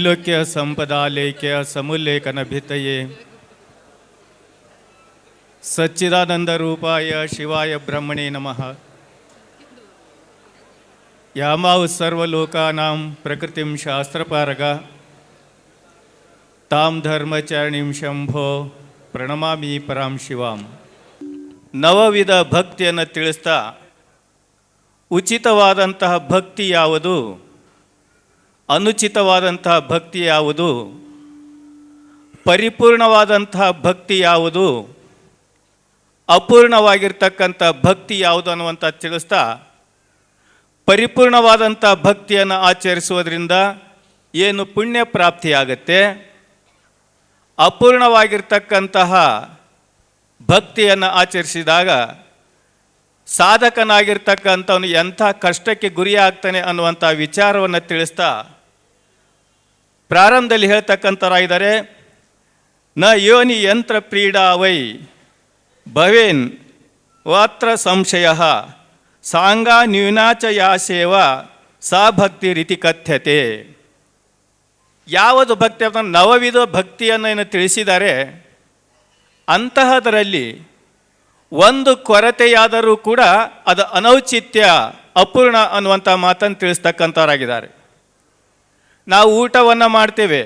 ತ್ರೈಲೋಕ್ಯ ಸಂಪದಾಲೇಖ್ಯ ಸಮುಲ್ಲೇಖನ ಭಿತ್ತಯೇ. ಸಚ್ಚಿದಾನಂದ ರೂಪಾಯ ಶಿವಾಯ ಬ್ರಹ್ಮಣೇ ನಮಃ. ಯಾಮಾವು ಸರ್ವಲೋಕಾನಾಂ ಪ್ರಕೃತಿಂ ಶಾಸ್ತ್ರಪಾರಗ. ತಾಂ ಧರ್ಮಚರಣಿಂ ಶಂಭೋ ಪ್ರಣಮಾಮಿ ಪರಾಂ ಶಿವಾಂ. ನವವಿಧ ಭಕ್ತಿಯನ್ನು ತಿಳಿಸ್ತಾ ಉಚಿತವಾದಂತಹ ಭಕ್ತಿ ಯಾವುದು? ಅನುಚಿತವಾದಂತಹ ಭಕ್ತಿ ಯಾವುದು? ಪರಿಪೂರ್ಣವಾದಂತಹ ಭಕ್ತಿ ಯಾವುದು? ಅಪೂರ್ಣವಾಗಿರ್ತಕ್ಕಂಥ ಭಕ್ತಿ ಯಾವುದು ಅನ್ನುವಂಥ ತಿಳಿಸ್ತಾ ಪರಿಪೂರ್ಣವಾದಂಥ ಭಕ್ತಿಯನ್ನು ಆಚರಿಸುವುದರಿಂದ ಏನು ಪುಣ್ಯ ಪ್ರಾಪ್ತಿಯಾಗತ್ತೆ ಅಪೂರ್ಣವಾಗಿರ್ತಕ್ಕಂತಹ ಭಕ್ತಿಯನ್ನು ಆಚರಿಸಿದಾಗ ಸಾಧಕನಾಗಿರ್ತಕ್ಕಂಥವನು ಎಂಥ ಕಷ್ಟಕ್ಕೆ ಗುರಿಯಾಗ್ತಾನೆ ಅನ್ನುವಂಥ ವಿಚಾರವನ್ನು ತಿಳಿಸ್ತಾ ಪ್ರಾರಂಭದಲ್ಲಿ ಹೇಳ್ತಕ್ಕಂಥರಾಗಿದ್ದಾರೆ ನ ಯೋನಿ ಯಂತ್ರ ಪ್ರೀಡಾ ವೈ, ಭವೇನ್, ವಾತ್ರ ಸಂಶಯ, ಸಾಂಗಾ ನ್ಯೂನಾಚ ಯಾ ಸೇವ, ಸಾ ಭಕ್ತಿ ರೀತಿ ಕಥ್ಯತೆ. ಯಾವುದು ಭಕ್ತಿ ಅಂತ ನವವಿಧ ಭಕ್ತಿಯನ್ನು ಏನು ತಿಳಿಸಿದ್ದಾರೆ, ಅಂತಹದರಲ್ಲಿ ಒಂದು ಕೊರತೆಯಾದರೂ ಕೂಡ ಅದು ಅನೌಚಿತ್ಯ, ಅಪೂರ್ಣ ಅನ್ನುವಂಥ ಮಾತನ್ನು ತಿಳಿಸ್ತಕ್ಕಂಥವರಾಗಿದ್ದಾರೆ. ನಾವು ಊಟವನ್ನು ಮಾಡ್ತೇವೆ,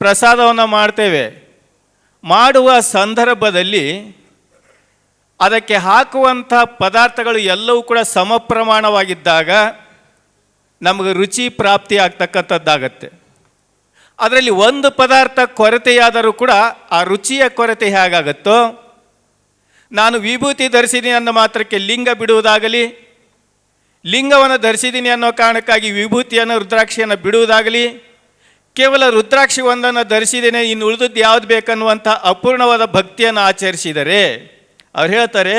ಪ್ರಸಾದವನ್ನು ಮಾಡ್ತೇವೆ. ಮಾಡುವ ಸಂದರ್ಭದಲ್ಲಿ ಅದಕ್ಕೆ ಹಾಕುವಂಥ ಪದಾರ್ಥಗಳು ಎಲ್ಲವೂ ಕೂಡ ಸಮ ಪ್ರಮಾಣವಾಗಿದ್ದಾಗ ನಮಗೆ ರುಚಿ ಪ್ರಾಪ್ತಿ ಆಗ್ತಕ್ಕಂಥದ್ದಾಗತ್ತೆ. ಅದರಲ್ಲಿ ಒಂದು ಪದಾರ್ಥ ಕೊರತೆಯಾದರೂ ಕೂಡ ಆ ರುಚಿಯ ಕೊರತೆ ಹೇಗಾಗತ್ತೋ, ನಾನು ವಿಭೂತಿ ಧರಿಸಿದ್ದೀನಿ ಅನ್ನೋ ಮಾತ್ರಕ್ಕೆ ಲಿಂಗ ಬಿಡುವುದಾಗಲಿ ಲಿಂಗವನ್ನು ಧರಿಸಿದ್ದೀನಿ ಅನ್ನೋ ಕಾರಣಕ್ಕಾಗಿ ವಿಭೂತಿಯನ್ನು, ರುದ್ರಾಕ್ಷಿಯನ್ನು ಬಿಡುವುದಾಗಲಿ, ಕೇವಲ ರುದ್ರಾಕ್ಷಿ ಒಂದನ್ನು ಧರಿಸಿದ್ದೇನೆ, ಇನ್ನು ಉಳಿದದ್ದು ಯಾವುದು ಬೇಕನ್ನುವಂಥ ಅಪೂರ್ಣವಾದ ಭಕ್ತಿಯನ್ನು ಆಚರಿಸಿದರೆ, ಅವ್ರು ಹೇಳ್ತಾರೆ,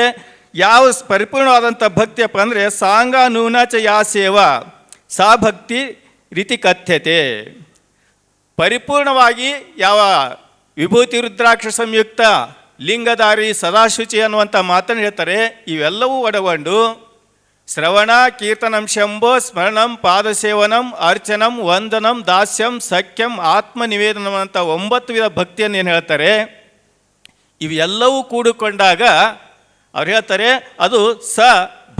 ಯಾವ ಪರಿಪೂರ್ಣವಾದಂಥ ಭಕ್ತಿಯಪ್ಪ ಅಂದರೆ, ಸಾಂಗ ನೂನಾಚ ಯಾ ಸೇವಾ, ಸಾ ಭಕ್ತಿ ರೀತಿ ಕಥ್ಯತೆ. ಪರಿಪೂರ್ಣವಾಗಿ ಯಾವ ವಿಭೂತಿ, ರುದ್ರಾಕ್ಷ ಸಂಯುಕ್ತ, ಲಿಂಗಧಾರಿ, ಸದಾಶುಚಿ ಅನ್ನುವಂಥ ಮಾತನ್ನು ಹೇಳ್ತಾರೆ, ಇವೆಲ್ಲವೂ ಒಳಗೊಂಡು ಶ್ರವಣ, ಕೀರ್ತನಂ, ಶಂಭೋ, ಸ್ಮರಣಂ, ಪಾದಸೇವನಂ, ಅರ್ಚನಂ, ವಂದನಂ, ದಾಸ್ಯಂ, ಸಖ್ಯಂ ಆತ್ಮನಿವೇದನಂ ಅಂತ ಒಂಬತ್ತು ವಿಧ ಭಕ್ತಿಯನ್ನು ಏನು ಹೇಳ್ತಾರೆ? ಇವೆಲ್ಲವೂ ಕೂಡಿಕೊಂಡಾಗ ಅವ್ರು ಹೇಳ್ತಾರೆ, ಅದು ಸ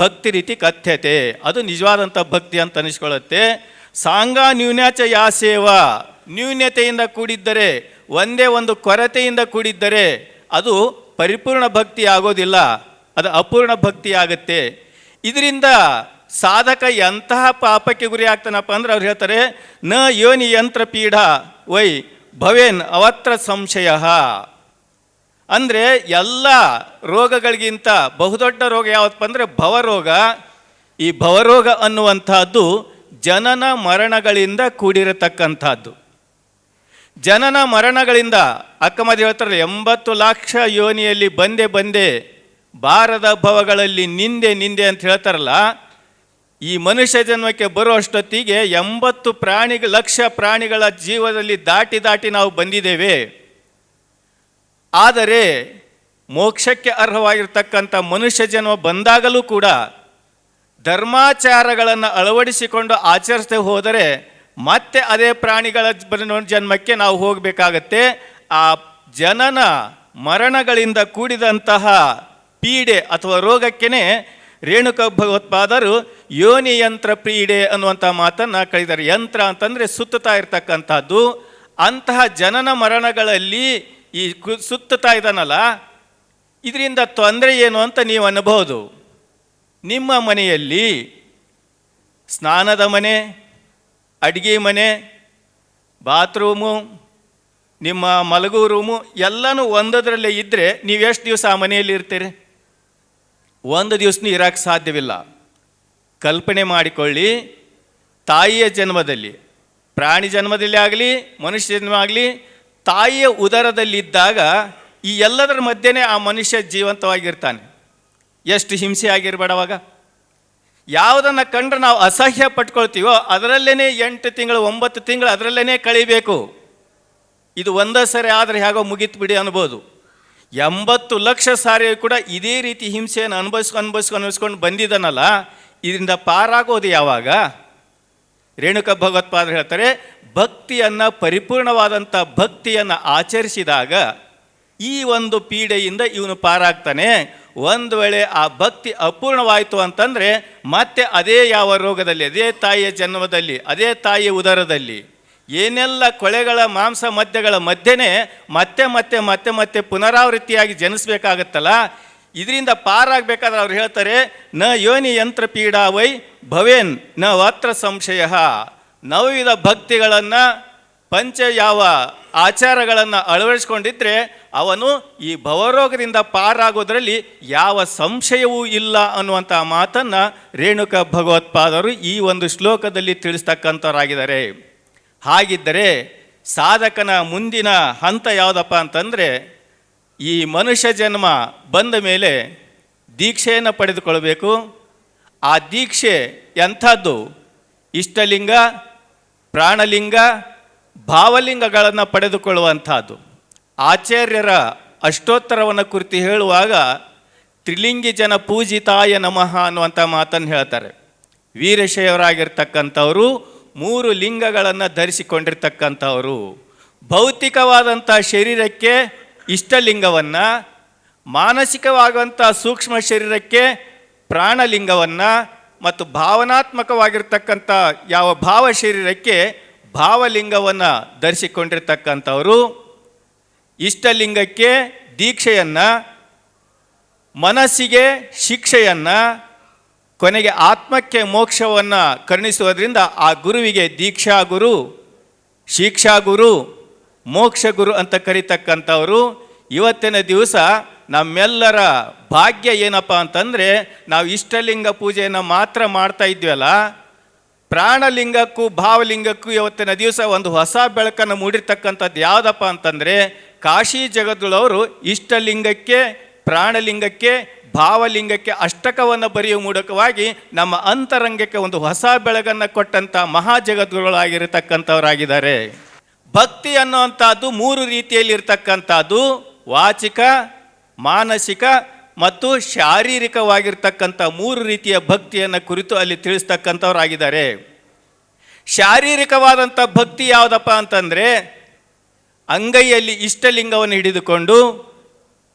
ಭಕ್ತಿ ರೀತಿ ಕಥ್ಯತೆ. ಅದು ನಿಜವಾದಂಥ ಭಕ್ತಿ ಅಂತ ಅನಿಸ್ಕೊಳ್ಳುತ್ತೆ. ಸಾಂಗ ನ್ಯೂನ್ಯಾಚ ಯಾ ಸೇವಾ. ನ್ಯೂನ್ಯತೆಯಿಂದ ಕೂಡಿದ್ದರೆ, ಒಂದೇ ಒಂದು ಕೊರತೆಯಿಂದ ಕೂಡಿದ್ದರೆ ಅದು ಪರಿಪೂರ್ಣ ಭಕ್ತಿ ಆಗೋದಿಲ್ಲ ಅದು ಅಪೂರ್ಣ ಭಕ್ತಿ ಆಗುತ್ತೆ ಇದರಿಂದ ಸಾಧಕ ಎಂತಹ ಪಾಪಕ್ಕೆ ಗುರಿ ಆಗ್ತಾನಪ್ಪ ಅಂದ್ರೆ ಅವ್ರು ಹೇಳ್ತಾರೆ, ನ ಯೋನಿ ಯಂತ್ರ ಪೀಢ ವೈ ಭವೇನ್ ಅವತ್ರ ಸಂಶಯ ಅಂದರೆ ಎಲ್ಲ ರೋಗಗಳಿಗಿಂತ ಬಹುದೊಡ್ಡ ರೋಗ ಯಾವತ್ತಪ್ಪ ಅಂದರೆ ಭವರೋಗ. ಈ ಭವರೋಗ ಅನ್ನುವಂತಹದ್ದು ಜನನ ಮರಣಗಳಿಂದ ಕೂಡಿರತಕ್ಕಂಥದ್ದು. ಜನನ ಮರಣಗಳಿಂದ ಅಕ್ಕಮದಿ ಹೇಳ್ತಾರೆ ಎಂಬತ್ತು ಲಕ್ಷ ಯೋನಿಯಲ್ಲಿ ಬಂದೇ ಬಂದೆ ಬಾರದ ಭವಗಳಲ್ಲಿ ನಿಂದೆ ನಿಂದೆ ಅಂತ ಹೇಳ್ತಾರಲ್ಲ, ಈ ಮನುಷ್ಯ ಜನ್ಮಕ್ಕೆ ಬರುವಷ್ಟೊತ್ತಿಗೆ ಎಂಬತ್ತು ಪ್ರಾಣಿ ಲಕ್ಷ ಪ್ರಾಣಿಗಳ ಜೀವದಲ್ಲಿ ದಾಟಿ ದಾಟಿ ನಾವು ಬಂದಿದ್ದೇವೆ. ಆದರೆ ಮೋಕ್ಷಕ್ಕೆ ಅರ್ಹವಾಗಿರ್ತಕ್ಕಂಥ ಮನುಷ್ಯ ಜನ್ಮ ಬಂದಾಗಲೂ ಕೂಡ ಧರ್ಮಾಚಾರಗಳನ್ನು ಅಳವಡಿಸಿಕೊಂಡು ಆಚರಿಸದೆ ಹೋದರೆ ಮತ್ತೆ ಅದೇ ಪ್ರಾಣಿಗಳ ಜನ್ಮಕ್ಕೆ ನಾವು ಹೋಗಬೇಕಾಗತ್ತೆ. ಆ ಜನನ ಮರಣಗಳಿಂದ ಕೂಡಿದಂತಹ ಪೀಡೆ ಅಥವಾ ರೋಗಕ್ಕೇನೆ ರೇಣುಕ ಭಗವತ್ಪಾದರು ಯೋನಿ ಯಂತ್ರ ಪೀಡೆ ಅನ್ನುವಂಥ ಮಾತನ್ನು ಕಳಿದ್ದಾರೆ ಯಂತ್ರ ಅಂತಂದರೆ ಸುತ್ತುತ್ತಾ ಇರ್ತಕ್ಕಂಥದ್ದು. ಅಂತಹ ಜನನ ಮರಣಗಳಲ್ಲಿ ಈ ಕು ಸುತ್ತುತ್ತಾ ಇದ್ದಾನಲ್ಲ, ಇದರಿಂದ ತೊಂದರೆ ಏನು ಅಂತ ನೀವು ಅನ್ನಬಹುದು. ನಿಮ್ಮ ಮನೆಯಲ್ಲಿ ಸ್ನಾನದ ಮನೆ, ಅಡುಗೆ ಮನೆ, ಬಾತ್ರೂಮು, ನಿಮ್ಮ ಮಲಗು ರೂಮು ಎಲ್ಲನೂ ಒಂದದರಲ್ಲೇ ಇದ್ದರೆ ನೀವು ಎಷ್ಟು ದಿವಸ ಆ ಮನೆಯಲ್ಲಿ ಇರ್ತೀರಿ ಒಂದು ದಿವಸನೂ ಇರೋಕ್ಕೆ ಸಾಧ್ಯವಿಲ್ಲ. ಕಲ್ಪನೆ ಮಾಡಿಕೊಳ್ಳಿ, ತಾಯಿಯ ಜನ್ಮದಲ್ಲಿ, ಪ್ರಾಣಿ ಜನ್ಮದಲ್ಲಿ ಆಗಲಿ, ಮನುಷ್ಯ ಜನ್ಮ ಆಗಲಿ, ತಾಯಿಯ ಉದರದಲ್ಲಿದ್ದಾಗ ಈ ಎಲ್ಲದರ ಮಧ್ಯೆನೇ ಆ ಮನುಷ್ಯ ಜೀವಂತವಾಗಿರ್ತಾನೆ. ಎಷ್ಟು ಹಿಂಸೆ ಆಗಿರ್ಬೇಡವಾಗ ಯಾವುದನ್ನು ಕಂಡ್ರೆ ನಾವು ಅಸಹ್ಯ ಪಟ್ಕೊಳ್ತೀವೋ ಅದರಲ್ಲೇ ಎಂಟು ತಿಂಗಳು, ಒಂಬತ್ತು ತಿಂಗಳು ಅದರಲ್ಲೇ ಕಳಿಬೇಕು. ಇದು ಒಂದೇ ಸರಿ ಆದರೆ ಹೇಗೋ ಮುಗೀತು ಬಿಡಿ ಅನ್ಬೋದು. ಎಂಬತ್ತು ಲಕ್ಷ ಸಾರಿ ಕೂಡ ಇದೇ ರೀತಿ ಹಿಂಸೆಯನ್ನು ಅನುಭವಿಸ್ಕೊ ಅನುಭವಿಸ್ಕೊಂಡು ಅನುಭವಿಸ್ಕೊಂಡು ಬಂದಿದ್ದಾನಲ್ಲ, ಇದರಿಂದ ಪಾರಾಗೋದು ಯಾವಾಗ? ರೇಣುಕ ಭಗವತ್ಪಾದರು ಹೇಳ್ತಾರೆ, ಭಕ್ತಿಯನ್ನು, ಪರಿಪೂರ್ಣವಾದಂಥ ಭಕ್ತಿಯನ್ನು ಆಚರಿಸಿದಾಗ ಈ ಒಂದು ಪೀಡೆಯಿಂದ ಇವನು ಪಾರಾಗ್ತಾನೆ. ಒಂದು ವೇಳೆ ಆ ಭಕ್ತಿ ಅಪೂರ್ಣವಾಯಿತು ಅಂತಂದರೆ ಮತ್ತೆ ಅದೇ ಯಾವ ರೋಗದಲ್ಲಿ, ಅದೇ ತಾಯಿಯ ಜನ್ಮದಲ್ಲಿ, ಅದೇ ತಾಯಿಯ ಉದರದಲ್ಲಿ ಏನೆಲ್ಲ ಕೊಳೆಗಳ ಮಾಂಸ ಮದ್ಯಗಳ ಮಧ್ಯೆನೇ ಮತ್ತೆ ಮತ್ತೆ ಮತ್ತೆ ಮತ್ತೆ ಪುನರಾವೃತ್ತಿಯಾಗಿ ಜನಿಸಬೇಕಾಗತ್ತಲ್ಲ, ಇದರಿಂದ ಪಾರಾಗಬೇಕಾದ್ರೆ ಅವ್ರು ಹೇಳ್ತಾರೆ, ನ ಯೋನಿ ಯಂತ್ರ ಪೀಡಾ ವೈ ಭವೇನ್, ನ ವಾತ್ರ ಸಂಶಯ. ನವವಿಧ ಭಕ್ತಿಗಳನ್ನು ಪಂಚ ಯಾವ ಆಚಾರಗಳನ್ನು ಅಳವಡಿಸ್ಕೊಂಡಿದ್ರೆ ಅವನು ಈ ಭವರೋಗದಿಂದ ಪಾರಾಗೋದ್ರಲ್ಲಿ ಯಾವ ಸಂಶಯವೂ ಇಲ್ಲ ಅನ್ನುವಂಥ ಮಾತನ್ನು ರೇಣುಕ ಭಗವತ್ಪಾದರು ಈ ಒಂದು ಶ್ಲೋಕದಲ್ಲಿ ತಿಳಿಸ್ತಕ್ಕಂಥವರಾಗಿದ್ದಾರೆ. ಹಾಗಿದ್ದರೆ ಸಾಧಕನ ಮುಂದಿನ ಹಂತ ಯಾವುದಪ್ಪ ಅಂತಂದರೆ ಈ ಮನುಷ್ಯ ಜನ್ಮ ಬಂದ ಮೇಲೆ ದೀಕ್ಷೆಯನ್ನು ಪಡೆದುಕೊಳ್ಬೇಕು ಆ ದೀಕ್ಷೆ ಎಂಥದ್ದು? ಇಷ್ಟಲಿಂಗ, ಪ್ರಾಣಲಿಂಗ, ಭಾವಲಿಂಗಗಳನ್ನು ಪಡೆದುಕೊಳ್ಳುವಂಥದ್ದು. ಆಚಾರ್ಯರ ಅಷ್ಟೋತ್ತರವನ್ನು ಕುರಿತು ಹೇಳುವಾಗ ತ್ರಿಲಿಂಗಿ ಜನ ಪೂಜಿತಾಯ ನಮಃ ಅನ್ನುವಂಥ ಮಾತನ್ನು ಹೇಳ್ತಾರೆ. ವೀರಶೈವರಾಗಿರ್ತಕ್ಕಂಥವರು ಮೂರು ಲಿಂಗಗಳನ್ನು ಧರಿಸಿಕೊಂಡಿರ್ತಕ್ಕಂಥವರು ಭೌತಿಕವಾದಂಥ ಶರೀರಕ್ಕೆ ಇಷ್ಟಲಿಂಗವನ್ನು, ಮಾನಸಿಕವಾಗುವಂಥ ಸೂಕ್ಷ್ಮ ಶರೀರಕ್ಕೆ ಪ್ರಾಣಲಿಂಗವನ್ನು ಮತ್ತು ಭಾವನಾತ್ಮಕವಾಗಿರ್ತಕ್ಕಂಥ ಯಾವ ಭಾವ ಶರೀರಕ್ಕೆ ಭಾವಲಿಂಗವನ್ನು ಧರಿಸಿಕೊಂಡಿರ್ತಕ್ಕಂಥವರು ಇಷ್ಟಲಿಂಗಕ್ಕೆ ದೀಕ್ಷೆಯನ್ನು, ಮನಸ್ಸಿಗೆ ಶಿಕ್ಷೆಯನ್ನು ಕೊನೆಗೆ ಆತ್ಮಕ್ಕೆ ಮೋಕ್ಷವನ್ನು ಕರುಣಿಸುವುದರಿಂದ ಆ ಗುರುವಿಗೆ ದೀಕ್ಷಾ ಗುರು, ಶಿಕ್ಷಾ ಗುರು, ಮೋಕ್ಷ ಗುರು ಅಂತ ಕರೀತಕ್ಕಂಥವರು. ಇವತ್ತಿನ ದಿವಸ ನಮ್ಮೆಲ್ಲರ ಭಾಗ್ಯ ಏನಪ್ಪ ಅಂತಂದರೆ ನಾವು ಇಷ್ಟಲಿಂಗ ಪೂಜೆಯನ್ನು ಮಾತ್ರ ಮಾಡ್ತಾ ಇದ್ವಲ್ಲ, ಪ್ರಾಣಲಿಂಗಕ್ಕೂ ಭಾವಲಿಂಗಕ್ಕೂ ಇವತ್ತಿನ ದಿವಸ ಒಂದು ಹೊಸ ಬೆಳಕನ್ನು ಮೂಡಿರ್ತಕ್ಕಂಥದ್ದು ಯಾವುದಪ್ಪ ಅಂತಂದರೆ ಕಾಶಿ ಜಗದ್ಗುಳವರು ಇಷ್ಟಲಿಂಗಕ್ಕೆ, ಪ್ರಾಣಲಿಂಗಕ್ಕೆ ಭಾವಲಿಂಗಕ್ಕೆ ಅಷ್ಟಕವನ್ನು ಬರೆಯುವ ಮೂಲಕವಾಗಿ ನಮ್ಮ ಅಂತರಂಗಕ್ಕೆ ಒಂದು ಹೊಸ ಬೆಳಗನ್ನು ಕೊಟ್ಟಂಥ ಮಹಾ ಜಗದ್ಗುರುಗಳಾಗಿರತಕ್ಕಂಥವರಾಗಿದ್ದಾರೆ ಭಕ್ತಿ ಅನ್ನುವಂಥದ್ದು ಮೂರು ರೀತಿಯಲ್ಲಿ ಇರ್ತಕ್ಕಂಥದ್ದು ವಾಚಿಕ, ಮಾನಸಿಕ ಮತ್ತು ಶಾರೀರಿಕವಾಗಿರ್ತಕ್ಕಂಥ ಮೂರು ರೀತಿಯ ಭಕ್ತಿಯನ್ನು ಕುರಿತು ಅಲ್ಲಿ ತಿಳಿಸ್ತಕ್ಕಂಥವರಾಗಿದ್ದಾರೆ. ಶಾರೀರಿಕವಾದಂಥ ಭಕ್ತಿ ಯಾವುದಪ್ಪ ಅಂತಂದರೆ, ಅಂಗೈಯಲ್ಲಿ ಇಷ್ಟಲಿಂಗವನ್ನು ಹಿಡಿದುಕೊಂಡು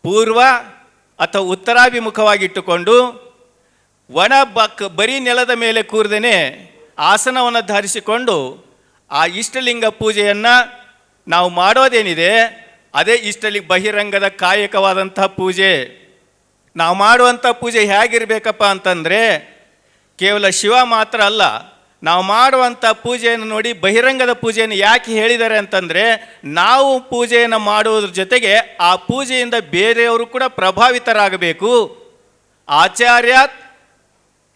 ಪೂರ್ವ ಅಥವಾ ಉತ್ತರಾಭಿಮುಖವಾಗಿಟ್ಟುಕೊಂಡು ಒಣ ಬಕ್ ಬರೀ ನೆಲದ ಮೇಲೆ ಕೂರ್ದೇನೆ ಆಸನವನ್ನು ಧರಿಸಿಕೊಂಡು ಆ ಇಷ್ಟಲಿಂಗ ಪೂಜೆಯನ್ನು ನಾವು ಮಾಡೋದೇನಿದೆ ಅದೇ ಇಷ್ಟಲಿ ಬಹಿರಂಗದ ಕಾಯಕವಾದಂಥ ಪೂಜೆ. ನಾವು ಮಾಡುವಂಥ ಪೂಜೆ ಹೇಗಿರಬೇಕಪ್ಪ ಅಂತಂದರೆ ಕೇವಲ ಶಿವ ಮಾತ್ರ ಅಲ್ಲ ನಾವು ಮಾಡುವಂಥ ಪೂಜೆಯನ್ನು ನೋಡಿ ಬಹಿರಂಗದ ಪೂಜೆಯನ್ನು ಯಾಕೆ ಹೇಳಿದ್ದಾರೆ ಅಂತಂದರೆ ನಾವು ಪೂಜೆಯನ್ನು ಮಾಡುವುದ್ರ ಜೊತೆಗೆ ಆ ಪೂಜೆಯಿಂದ ಬೇರೆಯವರು ಕೂಡ ಪ್ರಭಾವಿತರಾಗಬೇಕು. ಆಚಾರ್ಯಾತ್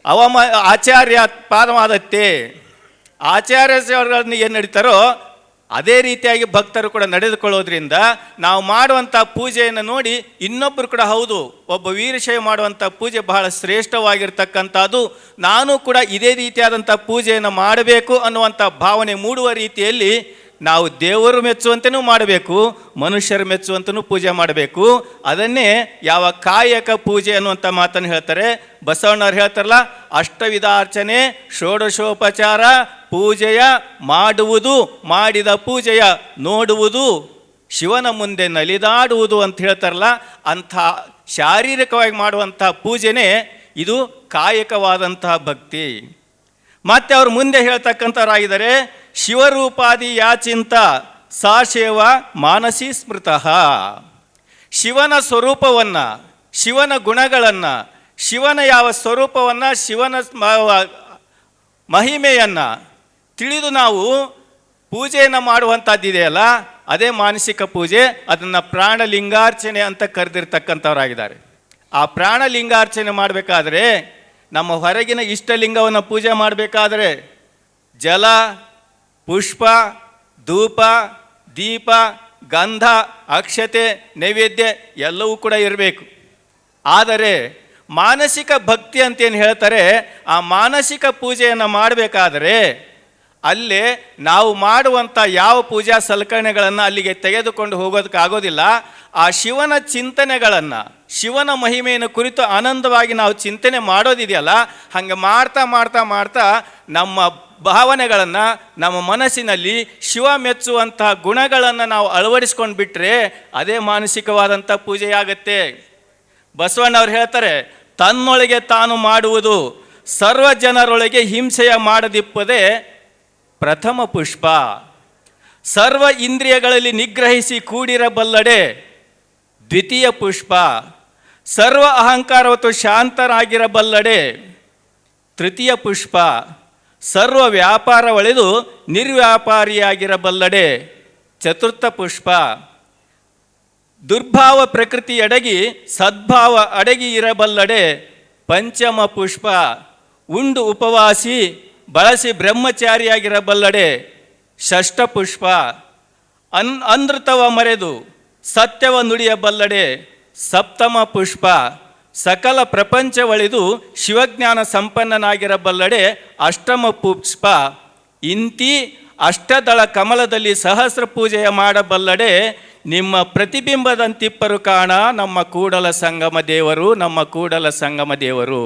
ಅವಮ, ಆಚಾರ್ಯಾತ್ ಪಾದಮಾದತ್ತೆ ಆಚಾರ್ಯವ್ರನ್ನ ಏನು ನಡೀತಾರೋ ಅದೇ ರೀತಿಯಾಗಿ ಭಕ್ತರು ಕೂಡ ನಡೆದುಕೊಳ್ಳೋದ್ರಿಂದ ನಾವು ಮಾಡುವಂಥ ಪೂಜೆಯನ್ನು ನೋಡಿ ಇನ್ನೊಬ್ಬರು ಕೂಡ ಹೌದು, ಒಬ್ಬ ವೀರಶೈ ಮಾಡುವಂಥ ಪೂಜೆ ಬಹಳ ಶ್ರೇಷ್ಠವಾಗಿರ್ತಕ್ಕಂಥದ್ದು. ನಾನು ಕೂಡ ಇದೇ ರೀತಿಯಾದಂಥ ಪೂಜೆಯನ್ನು ಮಾಡಬೇಕು ಅನ್ನುವಂಥ ಭಾವನೆ ಮೂಡುವ ರೀತಿಯಲ್ಲಿ ನಾವು ದೇವರು ಮೆಚ್ಚುವಂತೆಯೂ ಮಾಡಬೇಕು, ಮನುಷ್ಯರು ಮೆಚ್ಚುವಂತನೂ ಪೂಜೆ ಮಾಡಬೇಕು. ಅದನ್ನೇ ಯಾವ ಕಾಯಕ ಪೂಜೆ ಅನ್ನುವಂಥ ಮಾತನ್ನು ಹೇಳ್ತಾರೆ. ಬಸವಣ್ಣವ್ರು ಹೇಳ್ತಾರಲ್ಲ ಅಷ್ಟವಿಧಾರ್ಚನೆ ಷೋಡಶೋಪಚಾರ ಪೂಜೆಯ ಮಾಡುವುದು, ಮಾಡಿದ ಪೂಜೆಯ ನೋಡುವುದು, ಶಿವನ ಮುಂದೆ ನಲಿದಾಡುವುದು ಅಂತ ಹೇಳ್ತಾರಲ್ಲ, ಅಂಥ ಶಾರೀರಿಕವಾಗಿ ಮಾಡುವಂಥ ಪೂಜೆನೇ ಇದು ಕಾಯಕವಾದಂತಹ ಭಕ್ತಿ. ಮತ್ತೆ ಅವರು ಮುಂದೆ ಹೇಳ್ತಕ್ಕಂಥವರಾಗಿದ್ದಾರೆ, ಶಿವರೂಪಾದಿ ಯಾಚಿಂತ ಸಾ ಸೇವ ಮಾನಸಿ ಸ್ಮೃತಃ. ಶಿವನ ಸ್ವರೂಪವನ್ನು, ಶಿವನ ಗುಣಗಳನ್ನು, ಶಿವನ ಯಾವ ಸ್ವರೂಪವನ್ನು, ಶಿವನ ಮಹಿಮೆಯನ್ನು ತಿಳಿದು ನಾವು ಪೂಜೆಯನ್ನು ಮಾಡುವಂಥದ್ದಿದೆಯಲ್ಲ, ಅದೇ ಮಾನಸಿಕ ಪೂಜೆ, ಅದನ್ನು ಪ್ರಾಣಲಿಂಗಾರ್ಚನೆ ಅಂತ ಕರೆದಿರ್ತಕ್ಕಂಥವರಾಗಿದ್ದಾರೆ. ಆ ಪ್ರಾಣಲಿಂಗಾರ್ಚನೆ ಮಾಡಬೇಕಾದ್ರೆ, ನಮ್ಮ ಹೊರಗಿನ ಇಷ್ಟಲಿಂಗವನ್ನು ಪೂಜೆ ಮಾಡಬೇಕಾದ್ರೆ, ಜಲ, ಪುಷ್ಪ, ಧೂಪ, ದೀಪ, ಗಂಧ, ಅಕ್ಷತೆ, ನೈವೇದ್ಯ ಎಲ್ಲವೂ ಕೂಡ ಇರಬೇಕು. ಆದರೆ ಮಾನಸಿಕ ಭಕ್ತಿ ಅಂತೇನು ಹೇಳ್ತಾರೆ, ಆ ಮಾನಸಿಕ ಪೂಜೆಯನ್ನು ಮಾಡಬೇಕಾದರೆ ಅಲ್ಲೇ ನಾವು ಮಾಡುವಂಥ ಯಾವ ಪೂಜಾ ಸಲಕರಣೆಗಳನ್ನು ಅಲ್ಲಿಗೆ ತೆಗೆದುಕೊಂಡು ಹೋಗೋದಕ್ಕಾಗೋದಿಲ್ಲ ಆ ಶಿವನ ಚಿಂತನೆಗಳನ್ನು, ಶಿವನ ಮಹಿಮೆಯನ್ನು ಕುರಿತು ಆನಂದವಾಗಿ ನಾವು ಚಿಂತನೆ ಮಾಡೋದಿದೆಯಲ್ಲ, ಹಾಗೆ ಮಾಡ್ತಾ ಮಾಡ್ತಾ ಮಾಡ್ತಾ ನಮ್ಮ ಭಾವನೆಗಳನ್ನು, ನಮ್ಮ ಮನಸ್ಸಿನಲ್ಲಿ ಶಿವ ಮೆಚ್ಚುವಂತಹ ಗುಣಗಳನ್ನು ನಾವು ಅಳವಡಿಸ್ಕೊಂಡು ಬಿಟ್ಟರೆ ಅದೇ ಮಾನಸಿಕವಾದಂಥ ಪೂಜೆಯಾಗತ್ತೆ ಬಸವಣ್ಣವ್ರು ಹೇಳ್ತಾರೆ, ತನ್ನೊಳಗೆ ತಾನು ಮಾಡುವುದು ಸರ್ವ ಜನರೊಳಗೆ ಹಿಂಸೆಯ ಮಾಡದಿಪ್ಪದೆ ಪ್ರಥಮ ಪುಷ್ಪ. ಸರ್ವ ಇಂದ್ರಿಯಗಳಲ್ಲಿ ನಿಗ್ರಹಿಸಿ ಕೂಡಿರಬಲ್ಲಡೆ ದ್ವಿತೀಯ ಪುಷ್ಪ. ಸರ್ವ ಅಹಂಕಾರವತ್ತು ಶಾಂತರಾಗಿರಬಲ್ಲಡೆ ತೃತೀಯ ಪುಷ್ಪ. ಸರ್ವ ವ್ಯಾಪಾರ ಒಳೆದು ನಿರ್ವ್ಯಾಪಾರಿಯಾಗಿರಬಲ್ಲಡೆ ಚತುರ್ಥ ಪುಷ್ಪ. ದುರ್ಭಾವ ಪ್ರಕೃತಿ ಅಡಗಿ ಸದ್ಭಾವ ಅಡಗಿ ಇರಬಲ್ಲಡೆ ಪಂಚಮ ಪುಷ್ಪ. ಉಂಡು ಉಪವಾಸಿ ಬಳಸಿ ಬ್ರಹ್ಮಚಾರಿಯಾಗಿರಬಲ್ಲಡೆ ಷಷ್ಠ ಪುಷ್ಪ, ಅನ್ ಅನೃತವ ಮರೆದು ಸತ್ಯವ ನುಡಿಯಬಲ್ಲಡೆ ಸಪ್ತಮ ಪುಷ್ಪ, ಸಕಲ ಪ್ರಪಂಚವಳಿದು ಶಿವಜ್ಞಾನ ಸಂಪನ್ನನಾಗಿರಬಲ್ಲಡೆ ಅಷ್ಟಮ ಪುಷ್ಪ, ಇಂತಿ ಅಷ್ಟದಳ ಕಮಲದಲ್ಲಿ ಸಹಸ್ರ ಪೂಜೆಯ ಮಾಡಬಲ್ಲಡೆ ನಿಮ್ಮ ಪ್ರತಿಬಿಂಬದಂತಿಪ್ಪರು ಕಾಣ ನಮ್ಮ ಕೂಡಲ ಸಂಗಮ ದೇವರು, ನಮ್ಮ ಕೂಡಲ ಸಂಗಮ ದೇವರು.